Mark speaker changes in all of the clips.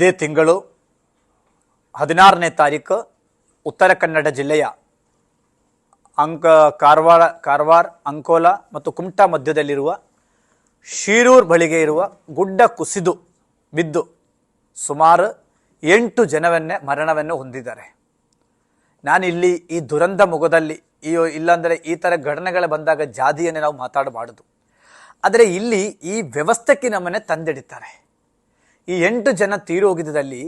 Speaker 1: ಇದೇ ತಿಂಗಳು ಹದಿನಾರನೇ ತಾರೀಕು ಉತ್ತರ ಕನ್ನಡ ಜಿಲ್ಲೆಯ ಅಂಕ ಕಾರವಾರ ಕಾರವಾರ, ಅಂಕೋಲ ಮತ್ತು ಕುಮಟಾ ಮಧ್ಯದಲ್ಲಿರುವ ಶೀರೂರ್ ಬಳಿಗೆ ಇರುವ ಗುಡ್ಡ ಕುಸಿದು ಬಿದ್ದು ಸುಮಾರು ಎಂಟು ಜನವನ್ನೇ ಮರಣವನ್ನು ಹೊಂದಿದ್ದಾರೆ. ನಾನಿಲ್ಲಿ ಈ ದುರಂತ ಮುಖದಲ್ಲಿ ಈ ಇಲ್ಲಾಂದರೆ ಈ ಥರ ಘಟನೆಗಳು ಬಂದಾಗ ಜಾತಿಯನ್ನೇ ನಾವು ಮಾತಾಡಬಾರದು. ಆದರೆ ಇಲ್ಲಿ ಈ ವ್ಯವಸ್ಥೆಗೆ ನಮ್ಮನ್ನೇ ತಂದಿಡಿತಾರೆ. ಈ ಎಂಟು ಜನ ತೀರೋಗಿದ್ದಲ್ಲಿ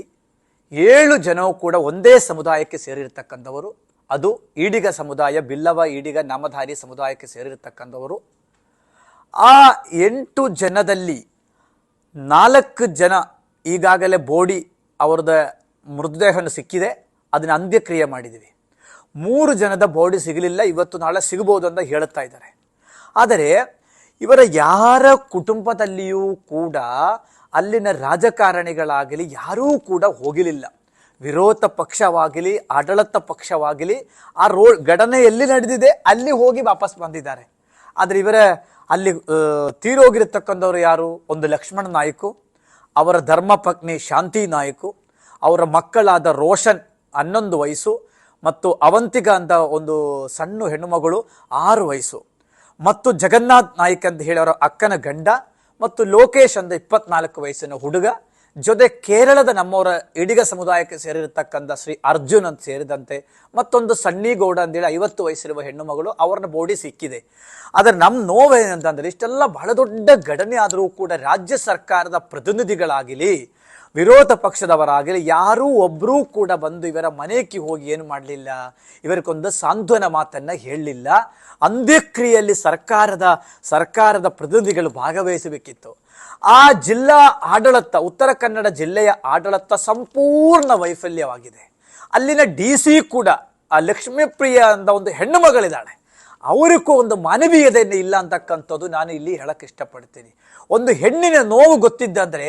Speaker 1: ಏಳು ಜನವು ಕೂಡ ಒಂದೇ ಸಮುದಾಯಕ್ಕೆ ಸೇರಿರ್ತಕ್ಕಂಥವರು. ಅದು ಈಡಿಗ ಸಮುದಾಯ, ಬಿಲ್ಲವ ಈಡಿಗ, ನಾಮಧಾರಿ ಸಮುದಾಯಕ್ಕೆ ಸೇರಿರ್ತಕ್ಕಂಥವರು. ಆ ಎಂಟು ಜನದಲ್ಲಿ ನಾಲ್ಕು ಜನ ಈಗಾಗಲೇ ಬೋಡಿ ಅವರದ ಮೃತದೇಹವನ್ನು ಸಿಕ್ಕಿದೆ, ಅದನ್ನು ಅಂತ್ಯಕ್ರಿಯೆ ಮಾಡಿದ್ದೀವಿ. ಮೂರು ಜನದ ಬಾಡಿ ಸಿಗಲಿಲ್ಲ, ಇವತ್ತು ನಾಳೆ ಸಿಗಬಹುದು ಅಂತ ಹೇಳುತ್ತಾ ಇದ್ದಾರೆ. ಆದರೆ ಇವರ ಯಾರ ಕುಟುಂಬದಲ್ಲಿಯೂ ಕೂಡ ಅಲ್ಲಿನ ರಾಜಕಾರಣಿಗಳಾಗಲಿ ಯಾರೂ ಕೂಡ ಹೋಗಲಿಲ್ಲ. ವಿರೋಧ ಪಕ್ಷವಾಗಲಿ, ಆಡಳಿತ ಪಕ್ಷವಾಗಲಿ, ಆ ರೋ ಘಟನೆ ಎಲ್ಲಿ ನಡೆದಿದೆ ಅಲ್ಲಿ ಹೋಗಿ ವಾಪಸ್ ಬಂದಿದ್ದಾರೆ. ಆದರೆ ಇವರ ಅಲ್ಲಿ ತೀರೋಗಿರತಕ್ಕಂಥವ್ರು ಯಾರು? ಒಂದು ಲಕ್ಷ್ಮಣ ನಾಯ್ಕು, ಅವರ ಧರ್ಮ ಪತ್ನಿ ಶಾಂತಿ ನಾಯ್ಕು, ಅವರ ಮಕ್ಕಳಾದ ರೋಷನ್ ಹನ್ನೊಂದು ವಯಸ್ಸು ಮತ್ತು ಅವಂತಿಕ ಅಂತ ಒಂದು ಸಣ್ಣ ಹೆಣ್ಣುಮಗಳು ಆರು ವಯಸ್ಸು. ಮತ್ತು ಜಗನ್ನಾಥ್ ನಾಯ್ಕ್ ಅಂತ ಹೇಳಿ ಅವರ ಅಕ್ಕನ ಗಂಡ ಮತ್ತು ಲೋಕೇಶ್ ಅಂದ ಇಪ್ಪತ್ನಾಲ್ಕು ವಯಸ್ಸಿನ ಹುಡುಗ. ಜೊತೆ ಕೇರಳದ ನಮ್ಮವರ ಇಡಿಗ ಸಮುದಾಯಕ್ಕೆ ಸೇರಿರತಕ್ಕಂಥ ಶ್ರೀ ಅರ್ಜುನ್ ಅಂತ ಸೇರಿದಂತೆ ಮತ್ತೊಂದು ಸಣ್ಣಿಗೌಡ ಅಂತೇಳಿ ಐವತ್ತು ವಯಸ್ಸಿರುವ ಹೆಣ್ಣು ಮಗಳು ಅವ್ರನ್ನ ಬೋಡಿ ಸಿಕ್ಕಿದೆ. ಆದರೆ ನಮ್ಮ ನೋವೇನಂತಂದ್ರೆ ಇಷ್ಟೆಲ್ಲ ಬಹಳ ದೊಡ್ಡ ಘಟನೆ ಆದರೂ ಕೂಡ ರಾಜ್ಯ ಸರ್ಕಾರದ ಪ್ರತಿನಿಧಿಗಳಾಗಲಿ ವಿರೋಧ ಪಕ್ಷದವರಾಗಲಿ, ಯಾರೂ ಒಬ್ಬರೂ ಕೂಡ ಬಂದು ಇವರ ಮನೆಗೆ ಹೋಗಿ ಏನು ಮಾಡಲಿಲ್ಲ, ಇವರಿಗೊಂದು ಸಾಂತ್ವನ ಮಾತನ್ನು ಹೇಳಲಿಲ್ಲ. ಅಂತ್ಯಕ್ರಿಯೆಯಲ್ಲಿ ಸರ್ಕಾರದ ಸರ್ಕಾರದ ಪ್ರತಿನಿಧಿಗಳು ಭಾಗವಹಿಸಬೇಕಿತ್ತು. ಆ ಜಿಲ್ಲಾ ಆಡಳಿತ, ಉತ್ತರ ಕನ್ನಡ ಜಿಲ್ಲೆಯ ಆಡಳಿತ ಸಂಪೂರ್ಣ ವೈಫಲ್ಯವಾಗಿದೆ. ಅಲ್ಲಿನ ಡಿ ಸಿ ಕೂಡ, ಆ ಲಕ್ಷ್ಮೀಪ್ರಿಯ ಅಂತ ಒಂದು ಹೆಣ್ಣು ಮಗಳಿದ್ದಾಳೆ. ಅವರಿಗೂ ಒಂದು ಮಾನವೀಯತೆಯನ್ನು ಇಲ್ಲ ಅಂತಕ್ಕಂಥದ್ದು ನಾನು ಇಲ್ಲಿ ಹೇಳಕ್ಕೆ ಇಷ್ಟಪಡ್ತೀನಿ. ಒಂದು ಹೆಣ್ಣಿನ ನೋವು ಗೊತ್ತಿದ್ದಂದ್ರೆ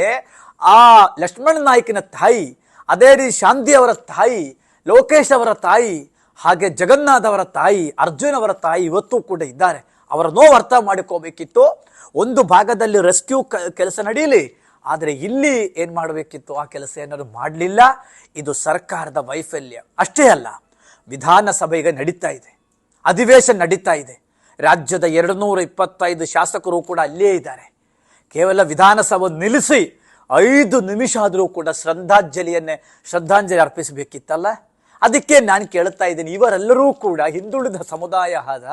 Speaker 1: ಆ ಲಕ್ಷ್ಮಣ ನಾಯ್ಕಿನ ತಾಯಿ, ಅದೇ ರೀತಿ ಶಾಂತಿ ಅವರ ತಾಯಿ, ಲೋಕೇಶ್ ಅವರ ತಾಯಿ, ಹಾಗೆ ಜಗನ್ನಾಥ್ ಅವರ ತಾಯಿ, ಅರ್ಜುನ್ ಅವರ ತಾಯಿ ಇವತ್ತು ಕೂಡ ಇದ್ದಾರೆ. ಅವರ ನೋವು ಅರ್ಥ ಮಾಡಿಕೋಬೇಕಿತ್ತು. ಒಂದು ಭಾಗದಲ್ಲಿ ರೆಸ್ಕ್ಯೂ ಕೆಲಸ ನಡೀಲಿ. ಆದರೆ ಇಲ್ಲಿ ಏನು ಮಾಡಬೇಕಿತ್ತು? ಆ ಕೆಲಸ ಏನಾದ್ರು ಮಾಡಲಿಲ್ಲ. ಇದು ಸರ್ಕಾರದ ವೈಫಲ್ಯ. ಅಷ್ಟೇ ಅಲ್ಲ ವಿಧಾನಸಭೆ ಈಗ ನಡೀತಾ ಇದೆ. ಅಧಿವೇಶನ ನಡೀತಾ ಇದೆ. ರಾಜ್ಯದ ಎರಡು ನೂರ ಇಪ್ಪತ್ತೈದು ಶಾಸಕರು ಕೂಡ ಅಲ್ಲೇ ಇದ್ದಾರೆ. ಕೇವಲ ವಿಧಾನಸಭೆ ನಿಲ್ಲಿಸಿ ಐದು ನಿಮಿಷ ಆದರೂ ಕೂಡ ಶ್ರದ್ಧಾಂಜಲಿಯನ್ನೇ ಶ್ರದ್ಧಾಂಜಲಿ ಅರ್ಪಿಸಬೇಕಿತ್ತಲ್ಲ? ಅದಕ್ಕೆ ನಾನು ಕೇಳ್ತಾ ಇದ್ದೀನಿ, ಇವರೆಲ್ಲರೂ ಕೂಡ ಹಿಂದುಳಿದ ಸಮುದಾಯ ಆದ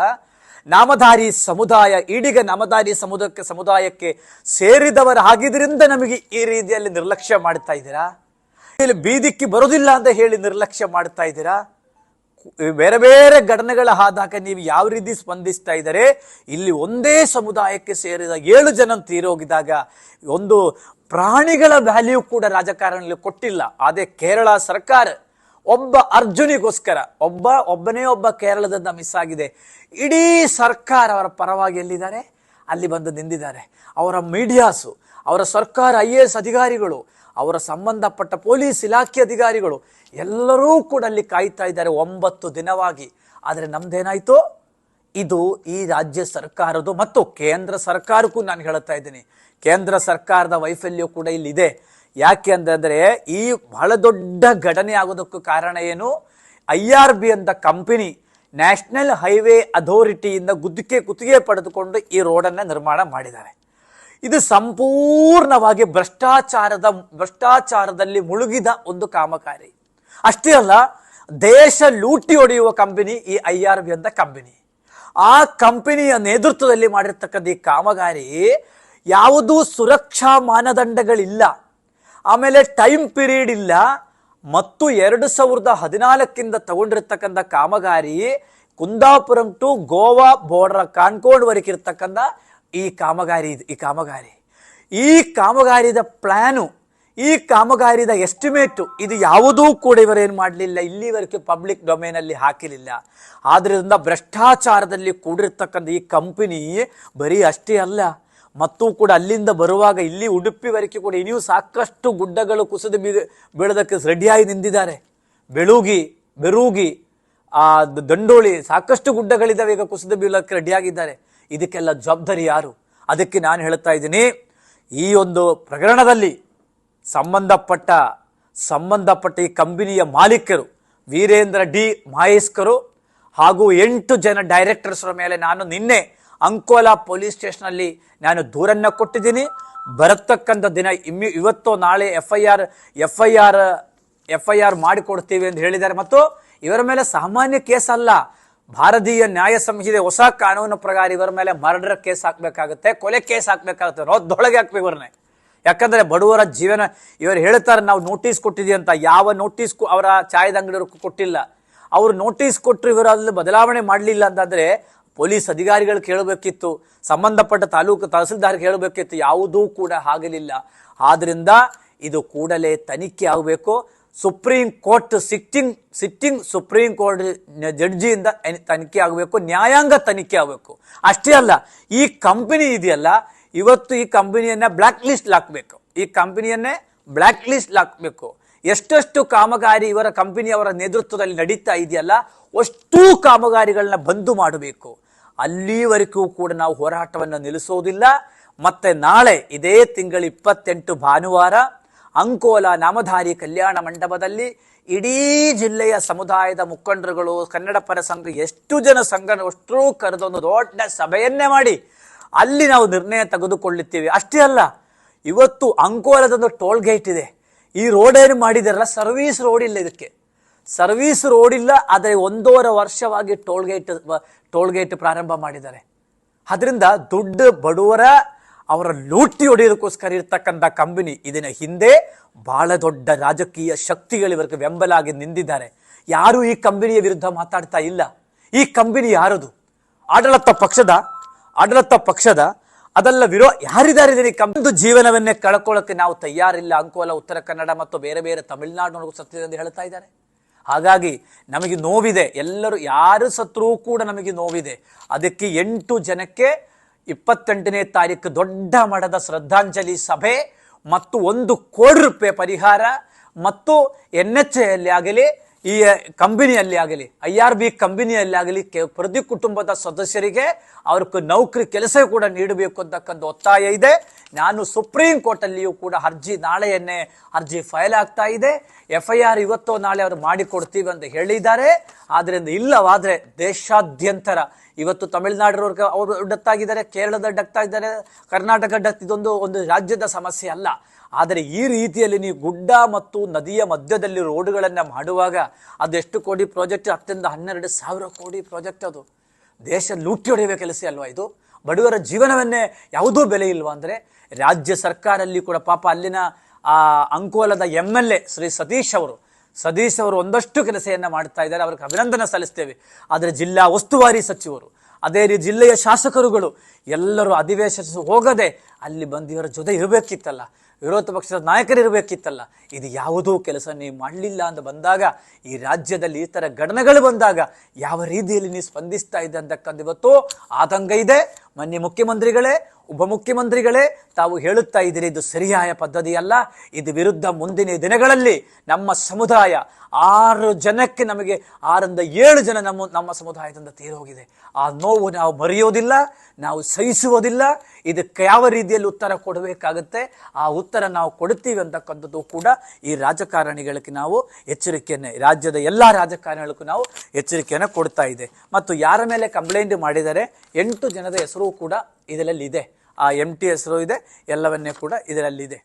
Speaker 1: ನಾಮಧಾರಿ ಸಮುದಾಯ, ಈಡಿಗ ನಾಮಧಾರಿ ಸಮುದಾಯಕ್ಕೆ ಸಮುದಾಯಕ್ಕೆ ಸೇರಿದವರಾಗಿದ್ದರಿಂದ ನಮಗೆ ಈ ರೀತಿಯಲ್ಲಿ ನಿರ್ಲಕ್ಷ್ಯ ಮಾಡ್ತಾ ಇದ್ದೀರಾ? ಇಲ್ಲಿ ಬೀದಿಕ್ಕೆ ಬರೋದಿಲ್ಲ ಅಂತ ಹೇಳಿ ನಿರ್ಲಕ್ಷ್ಯ ಮಾಡ್ತಾ ಇದ್ದೀರಾ? ಬೇರೆ ಬೇರೆ ಘಟನೆಗಳ ಆದಾಗ ನೀವು ಯಾವ ರೀತಿ ಸ್ಪಂದಿಸ್ತಾ ಇದ್ದಾರೆ? ಇಲ್ಲಿ ಒಂದೇ ಸಮುದಾಯಕ್ಕೆ ಸೇರಿದ ಏಳು ಜನ ತೀರೋಗಿದಾಗ ಒಂದು ಪ್ರಾಣಿಗಳ ವ್ಯಾಲ್ಯೂ ಕೂಡ ರಾಜಕಾರಣದಲ್ಲಿ ಕೊಟ್ಟಿಲ್ಲ. ಅದೇ ಕೇರಳ ಸರ್ಕಾರ ಒಬ್ಬ ಅರ್ಜುನಿಗೋಸ್ಕರ, ಒಬ್ಬ, ಒಬ್ಬನೇ ಒಬ್ಬ ಕೇರಳದಿಂದ ಮಿಸ್ ಆಗಿದೆ. ಇಡೀ ಸರ್ಕಾರ ಅವರ ಪರವಾಗಿ ಎಲ್ಲಿದ್ದಾರೆ? ಅಲ್ಲಿ ಬಂದು ನಿಂದಿದ್ದಾರೆ ಅವರ ಮೀಡಿಯಾಸು ಅವರ ಸರ್ಕಾರ ಐ ಎ ಎಸ್ ಅಧಿಕಾರಿಗಳು, ಅವರ ಸಂಬಂಧಪಟ್ಟ ಪೊಲೀಸ್ ಇಲಾಖೆ ಅಧಿಕಾರಿಗಳು ಎಲ್ಲರೂ ಕೂಡ ಅಲ್ಲಿ ಕಾಯ್ತಾ ಇದ್ದಾರೆ ಒಂಬತ್ತು ದಿನವಾಗಿ. ಆದರೆ ನಮ್ದೇನಾಯ್ತು? ಇದು ಈ ರಾಜ್ಯ ಸರ್ಕಾರದ್ದು ಮತ್ತು ಕೇಂದ್ರ ಸರ್ಕಾರಕ್ಕೂ ನಾನು ಹೇಳುತ್ತಾ ಇದ್ದೀನಿ. ಕೇಂದ್ರ ಸರ್ಕಾರದ ವೈಫಲ್ಯ ಕೂಡ ಇಲ್ಲಿದೆ. ಯಾಕೆ ಅಂತಂದ್ರೆ ಈ ಬಹಳ ದೊಡ್ಡ ಘಟನೆ ಆಗೋದಕ್ಕೂ ಕಾರಣ ಏನು? ಐ ಆರ್ ಬಿ ಅಂತ ಕಂಪನಿ ನ್ಯಾಷನಲ್ ಹೈವೇ ಅಥಾರಿಟಿಯಿಂದ ಗುದ್ದಿಗೆ ಗುತ್ತಿಗೆ ಪಡೆದುಕೊಂಡು ಈ ರೋಡನ್ನು ನಿರ್ಮಾಣ ಮಾಡಿದ್ದಾರೆ. ಇದು ಸಂಪೂರ್ಣವಾಗಿ ಭ್ರಷ್ಟಾಚಾರದ, ಭ್ರಷ್ಟಾಚಾರದಲ್ಲಿ ಮುಳುಗಿದ ಒಂದು ಕಾಮಗಾರಿ. ಅಷ್ಟೇ ಅಲ್ಲ, ದೇಶ ಲೂಟಿ ಹೊಡೆಯುವ ಕಂಪನಿ ಈ ಐ ಆರ್ ಬಿ ಅಂತ ಕಂಪನಿ. ಆ ಕಂಪನಿಯ ನೇತೃತ್ವದಲ್ಲಿ ಮಾಡಿರ್ತಕ್ಕಂಥ ಈ ಕಾಮಗಾರಿ ಯಾವುದೂ ಸುರಕ್ಷಾ ಮಾನದಂಡಗಳಿಲ್ಲ. ಆಮೇಲೆ ಟೈಮ್ ಪೀರಿಯಡ್ ಇಲ್ಲ. ಮತ್ತು ಎರಡು ಸಾವಿರದ ಹದಿನಾಲ್ಕಿಂದ ತಗೊಂಡಿರ್ತಕ್ಕಂಥ ಕಾಮಗಾರಿ ಕುಂದಾಪುರಂ ಟು ಗೋವಾ ಬಾರ್ಡರ್ ಕಾನ್ಕೋಡ್ವರೆಗಿರ್ತಕ್ಕಂಥ ಈ ಕಾಮಗಾರಿ ಇದು, ಈ ಕಾಮಗಾರಿ. ಈ ಕಾಮಗಾರಿದ ಪ್ಲಾನು ಈ ಕಾಮಗಾರಿದ ಎಸ್ಟಿಮೇಟು ಇದು ಯಾವುದೂ ಕೂಡ ಇವರೇನು ಮಾಡಲಿಲ್ಲ, ಇಲ್ಲಿವರೆಗೆ ಪಬ್ಲಿಕ್ ಡೊಮೇನಲ್ಲಿ ಹಾಕಿರಲಿಲ್ಲ ಆದ್ದರಿಂದ ಭ್ರಷ್ಟಾಚಾರದಲ್ಲಿ ಕೂಡಿರ್ತಕ್ಕಂಥ ಈ ಕಂಪನಿ ಬರೀ ಅಷ್ಟೇ ಅಲ್ಲ, ಮತ್ತು ಕೂಡ ಅಲ್ಲಿಂದ ಬರುವಾಗ ಇಲ್ಲಿ ಉಡುಪಿವರೆಗೆ ಕೂಡ ಇನ್ನೂ ಸಾಕಷ್ಟು ಗುಡ್ಡಗಳು ಕುಸಿದು ಬಿ, ಬೀಳೋದಕ್ಕೆ ರೆಡಿಯಾಗಿ ನಿಂತಿದ್ದಾರೆ. ಬೆಳುಗಿ, ಬೆರೂಗಿ, ಆ ದಂಡೋಳಿ ಸಾಕಷ್ಟು ಗುಡ್ಡಗಳಿದ್ದಾವೆ ಈಗ ಕುಸಿದು ಬೀಳೋಕ್ಕೆ ರೆಡಿಯಾಗಿದ್ದಾರೆ. ಇದಕ್ಕೆಲ್ಲ ಜವಾಬ್ದಾರಿ ಯಾರು? ಅದಕ್ಕೆ ನಾನು ಹೇಳ್ತಾ ಇದ್ದೀನಿ, ಈ ಒಂದು ಪ್ರಕರಣದಲ್ಲಿ ಸಂಬಂಧಪಟ್ಟ ಸಂಬಂಧಪಟ್ಟ ಈ ಕಂಪನಿಯ ಮಾಲೀಕರು, ವೀರೇಂದ್ರ ಡಿ ಮಹೇಶ್ಕರು ಹಾಗೂ ಎಂಟು ಜನ ಡೈರೆಕ್ಟರ್ಸ್ರ ಮೇಲೆ ನಾನು ನಿನ್ನೆ ಅಂಕೋಲಾ ಪೊಲೀಸ್ ಸ್ಟೇಷನಲ್ಲಿ ನಾನು ದೂರನ್ನ ಕೊಟ್ಟಿದ್ದೀನಿ. ಬರತಕ್ಕಂಥ ದಿನ ಇಮ್ಮಿ, ಇವತ್ತು ನಾಳೆ F I R F I R F I R ಮಾಡಿಕೊಡ್ತೀವಿ ಅಂತ ಹೇಳಿದ್ದಾರೆ. ಮತ್ತು ಇವರ ಮೇಲೆ ಸಾಮಾನ್ಯ ಕೇಸ್ ಅಲ್ಲ. ಭಾರತೀಯ ನ್ಯಾಯ ಸಂಹಿತೆ ಹೊಸ ಕಾನೂನು ಪ್ರಕಾರ ಇವರ ಮೇಲೆ ಮರ್ಡರ್ ಕೇಸ್ ಹಾಕಬೇಕಾಗುತ್ತೆ, ಕೊಲೆ ಕೇಸ್ ಹಾಕ್ಬೇಕಾಗುತ್ತೆ ದೊಳಗೆ ಹಾಕ್ಬೇಕು ಇವ್ರನ್ನೇ. ಯಾಕಂದ್ರೆ ಬಡವರ ಜೀವನ, ಇವರು ಹೇಳ್ತಾರೆ ನಾವು ನೋಟಿಸ್ ಕೊಟ್ಟಿದ್ದೀವಿ ಅಂತ. ಯಾವ ನೋಟಿಸ್ ಅವರ ಚಾಯದ ಅಂಗಡಿಯವರು ಕೊಟ್ಟಿಲ್ಲ. ಅವರು ನೋಟಿಸ್ ಕೊಟ್ಟರು ಇವರು ಅಲ್ಲಿ ಬದಲಾವಣೆ ಮಾಡಲಿಲ್ಲ ಅಂತಂದ್ರೆ ಪೊಲೀಸ್ ಅಧಿಕಾರಿಗಳು ಕೇಳಬೇಕಿತ್ತು. ಸಂಬಂಧಪಟ್ಟ ತಾಲೂಕು ತಹಸೀಲ್ದಾರ್ ಕೇಳಬೇಕಿತ್ತು ಯಾವುದೂ ಕೂಡ ಆಗಲಿಲ್ಲ ಆದ್ದರಿಂದ ಇದು ಕೂಡಲೇ ತನಿಖೆ ಆಗಬೇಕು. Supreme court sitting sitting supreme court ಜಡ್ಜಿಯಿಂದ ತನಿಖೆ ಆಗಬೇಕು. ನ್ಯಾಯಾಂಗ ತನಿಖೆ ಆಗಬೇಕು. ಅಷ್ಟೇ ಅಲ್ಲ, ಈ ಕಂಪನಿ ಇದೆಯಲ್ಲ ಇವತ್ತು ಈ ಕಂಪನಿಯನ್ನ ಬ್ಲಾಕ್ ಲಿಸ್ಟ್ ಹಾಕಬೇಕು ಈ ಕಂಪನಿಯನ್ನೇ ಬ್ಲಾಕ್ ಲಿಸ್ಟ್ ಹಾಕಬೇಕು ಎಷ್ಟೆಷ್ಟು ಕಾಮಗಾರಿ ಇವರ ಕಂಪನಿಯವರ ನೇತೃತ್ವದಲ್ಲಿ ನಡೀತಾ ಇದೆಯಲ್ಲ, ಅಷ್ಟೂ ಕಾಮಗಾರಿಗಳನ್ನ ಬಂದು ಮಾಡಬೇಕು. ಅಲ್ಲಿವರೆಗೂ ಕೂಡ ನಾವು ಹೋರಾಟವನ್ನು ನಿಲ್ಲಿಸೋದಿಲ್ಲ. ಮತ್ತೆ ನಾಳೆ, ಇದೇ ತಿಂಗಳ ಇಪ್ಪತ್ತೆಂಟು ಭಾನುವಾರ, ಅಂಕೋಲ ನಾಮಧಾರಿ ಕಲ್ಯಾಣ ಮಂಟಪದಲ್ಲಿ ಇಡೀ ಜಿಲ್ಲೆಯ ಸಮುದಾಯದ ಮುಖಂಡರುಗಳು, ಕನ್ನಡ ಪರ ಸಂಘ, ಎಷ್ಟು ಜನ ಸಂಘ, ಅಷ್ಟೂ ಕರೆದೊಂದು ದೊಡ್ಡ ಸಭೆಯನ್ನೇ ಮಾಡಿ ಅಲ್ಲಿ ನಾವು ನಿರ್ಣಯ ತೆಗೆದುಕೊಳ್ಳುತ್ತೇವೆ. ಅಷ್ಟೇ ಅಲ್ಲ, ಇವತ್ತು ಅಂಕೋಲದೊಂದು ಟೋಲ್ ಗೇಟ್ ಇದೆ. ಈ ರೋಡೇನು ಮಾಡಿದಾರಲ್ಲ, ಸರ್ವೀಸ್ ರೋಡ್ ಇಲ್ಲ ಇದಕ್ಕೆ. ಸರ್ವೀಸ್ ರೋಡ್ ಇಲ್ಲ, ಆದರೆ ಒಂದೂವರೆ ವರ್ಷವಾಗಿ ಟೋಲ್ ಗೇಟ್ ಟೋಲ್ ಗೇಟ್ ಪ್ರಾರಂಭ ಮಾಡಿದ್ದಾರೆ. ಅದರಿಂದ ದುಡ್ಡು ಬಡವರ ಅವರ ಲೂಟಿ ಹೊಡೆಯೋದಕ್ಕೋಸ್ಕರ ಇರತಕ್ಕಂಥ ಕಂಪನಿ ಇದನ್ನ ಹಿಂದೆ ಬಹಳ ದೊಡ್ಡ ರಾಜಕೀಯ ಶಕ್ತಿಗಳು ಇವರಿಗೆ ಬೆಂಬಲ ಆಗಿ ನಿಂದಿದ್ದಾರೆ. ಯಾರು ಈ ಕಂಪನಿಯ ವಿರುದ್ಧ ಮಾತಾಡ್ತಾ ಇಲ್ಲ. ಈ ಕಂಪನಿ ಯಾರದು? ಆಡಳಿತ ಪಕ್ಷದ ಆಡಳಿತ ಪಕ್ಷದ ಅದಲ್ಲ ವಿರೋ ಯಾರಿದ್ದಾರೆ ಇದನ್ನ ಕಂಪನಿ ಜೀವನವನ್ನೇ ಕಳ್ಕೊಳ್ಳೋಕೆ ನಾವು ತಯಾರಿಲ್ಲ. ಅಂಕೋಲ, ಉತ್ತರ ಕನ್ನಡ ಮತ್ತು ಬೇರೆ ಬೇರೆ ತಮಿಳುನಾಡಿನವರೆಗೂ ಸತ್ತಿದೆ ಎಂದು ಹೇಳ್ತಾ ಇದ್ದಾರೆ. ಹಾಗಾಗಿ ನಮಗೆ ನೋವಿದೆ. ಎಲ್ಲರೂ ಯಾರು ಸತ್ರೂ ಕೂಡ ನಮಗೆ ನೋವಿದೆ. ಅದಕ್ಕೆ ಎಂಟು ಜನಕ್ಕೆ ಇಪ್ಪತ್ತೆಂಟನೇ ತಾರೀಕು ದೊಡ್ಡ ಮಠದ ಶ್ರದ್ಧಾಂಜಲಿ ಸಭೆ ಮತ್ತು ಒಂದು ಕೋಟಿ ರೂಪಾಯಿ ಪರಿಹಾರ ಮತ್ತು ಎನ್ ಎಚ್ ಎಲ್ಲಿ ಆಗಲಿ ಈ ಕಂಪನಿಯಲ್ಲಿ ಆಗಲಿ, ಐ ಆರ್ ಬಿ ಕಂಪನಿಯಲ್ಲಿ ಆಗಲಿ ಪ್ರತಿ ಕುಟುಂಬದ ಸದಸ್ಯರಿಗೆ ಅವ್ರಿಗೆ ನೌಕರಿ ಕೆಲಸ ಕೂಡ ನೀಡಬೇಕು ಅಂತಕ್ಕಂಥ ಒತ್ತಾಯ ಇದೆ. ನಾನು ಸುಪ್ರೀಂ ಕೋರ್ಟಲ್ಲಿಯೂ ಕೂಡ ಅರ್ಜಿ ನಾಳೆಯನ್ನೇ ಅರ್ಜಿ ಫೈಲ್ ಆಗ್ತಾ ಇದೆ. ಎಫ್ ಐ ಆರ್ ಇವತ್ತೋ ನಾಳೆ ಅವರು ಮಾಡಿಕೊಡ್ತೀವಿ ಅಂತ ಹೇಳಿದ್ದಾರೆ. ಆದ್ದರಿಂದ ಇಲ್ಲವಾದ್ರೆ ದೇಶಾದ್ಯಂತರ ಇವತ್ತು ತಮಿಳುನಾಡಿನವ್ರಿಗೆ ಅವರು ಡತ್ತಾಗಿದ್ದಾರೆ ಕೇರಳದ ಡಕ್ತಾ ಇದ್ದಾರೆ ಕರ್ನಾಟಕ ಡತ್ ಇದೊಂದು ಒಂದು ರಾಜ್ಯದ ಸಮಸ್ಯೆ ಅಲ್ಲ. ಆದರೆ ಈ ರೀತಿಯಲ್ಲಿ ನೀವು ಗುಡ್ಡ ಮತ್ತು ನದಿಯ ಮಧ್ಯದಲ್ಲಿ ರೋಡ್ಗಳನ್ನು ಮಾಡುವಾಗ ಅದೆಷ್ಟು ಕೋಟಿ ಪ್ರಾಜೆಕ್ಟ್ ಹತ್ತರಿಂದ ಹನ್ನೆರಡು ಸಾವಿರ ಕೋಟಿ ಪ್ರಾಜೆಕ್ಟ್ ಅದು. ದೇಶ ಲೂಟಿ ಹೊಡೆಯುವ ಕೆಲಸ ಅಲ್ವಾ ಇದು? ಬಡವರ ಜೀವನವನ್ನೇ ಯಾವುದೂ ಬೆಲೆ ಇಲ್ವಾ ಅಂದರೆ ರಾಜ್ಯ ಸರ್ಕಾರ ಅಲ್ಲಿ ಕೂಡ ಪಾಪ ಅಲ್ಲಿನ ಆ ಅಂಕೋಲದ M L A Shri Satish ಅವರು ಸತೀಶ್ ಅವರು ಒಂದಷ್ಟು ಕೆಲಸವನ್ನು ಮಾಡ್ತಾ ಇದ್ದಾರೆ, ಅವ್ರಿಗೆ ಅಭಿನಂದನೆ ಸಲ್ಲಿಸ್ತೇವೆ. ಆದರೆ ಜಿಲ್ಲಾ ಉಸ್ತುವಾರಿ ಸಚಿವರು, ಅದೇ ರೀತಿ ಜಿಲ್ಲೆಯ ಶಾಸಕರುಗಳು ಎಲ್ಲರೂ ಅಧಿವೇಶನ ಹೋಗದೆ ಅಲ್ಲಿ ಬಂದು ಇವರ ಜೊತೆ ಇರಬೇಕಿತ್ತಲ್ಲ. ವಿರೋಧ ಪಕ್ಷದ ನಾಯಕರು ಇರಬೇಕಿತ್ತಲ್ಲ, ಇದು ಯಾವುದೂ ಕೆಲಸ ನೀವು ಮಾಡಲಿಲ್ಲ ಅಂತ ಬಂದಾಗ, ಈ ರಾಜ್ಯದಲ್ಲಿ ಈ ಥರ ಘಟನೆಗಳು ಬಂದಾಗ ಯಾವ ರೀತಿಯಲ್ಲಿ ನೀವು ಸ್ಪಂದಿಸ್ತಾ ಇದೆ ಅಂತಕ್ಕಂಥ ಇವತ್ತು ಆತಂಕ ಇದೆ. ಮಾನ್ಯ ಮುಖ್ಯಮಂತ್ರಿಗಳೇ, ಉಪಮುಖ್ಯಮಂತ್ರಿಗಳೇ, ತಾವು ಹೇಳುತ್ತಾ ಇದ್ದೀರಿ, ಇದು ಸರಿಯಾದ ಪದ್ಧತಿಯಲ್ಲ ಇದು ವಿರುದ್ಧ ಮುಂದಿನ ದಿನಗಳಲ್ಲಿ ನಮ್ಮ ಸಮುದಾಯ ಆರು ಜನಕ್ಕೆ ನಮಗೆ ಆರರಿಂದ ಏಳು ಜನ ನಮ್ಮ ನಮ್ಮ ಸಮುದಾಯದಿಂದ ತೀರೋಗಿದೆ. ಆ ನೋವು ನಾವು ಮರೆಯೋದಿಲ್ಲ, ನಾವು ಸಹಿಸುವುದಿಲ್ಲ. ಇದಕ್ಕೆ ಯಾವ ರೀತಿಯಲ್ಲಿ ಉತ್ತರ ಕೊಡಬೇಕಾಗುತ್ತೆ? ಆ ಉತ್ತರ ನಾವು ಕೊಡ್ತೀವಿ ಅಂತಕ್ಕಂಥದ್ದು ಕೂಡ ಈ ರಾಜಕಾರಣಿಗಳಿಗೆ ನಾವು ಎಚ್ಚರಿಕೆಯನ್ನು, ರಾಜ್ಯದ ಎಲ್ಲ ರಾಜಕಾರಣಿಗಳಿಗೂ ನಾವು ಎಚ್ಚರಿಕೆಯನ್ನು ಕೊಡ್ತಾ ಇದೆ. ಮತ್ತು ಯಾರ ಮೇಲೆ ಕಂಪ್ಲೇಂಟ್ ಮಾಡಿದರೆ ಎಂಟು ಜನದ ಹೆಸರು ಕೂಡ ಇದರಲ್ಲಿ ಇದೆ ಆ ಎಂ ಟಿ ಹೆಸರು ಇದೆ, ಎಲ್ಲವನ್ನೇ ಕೂಡ ಇದರಲ್ಲಿದೆ.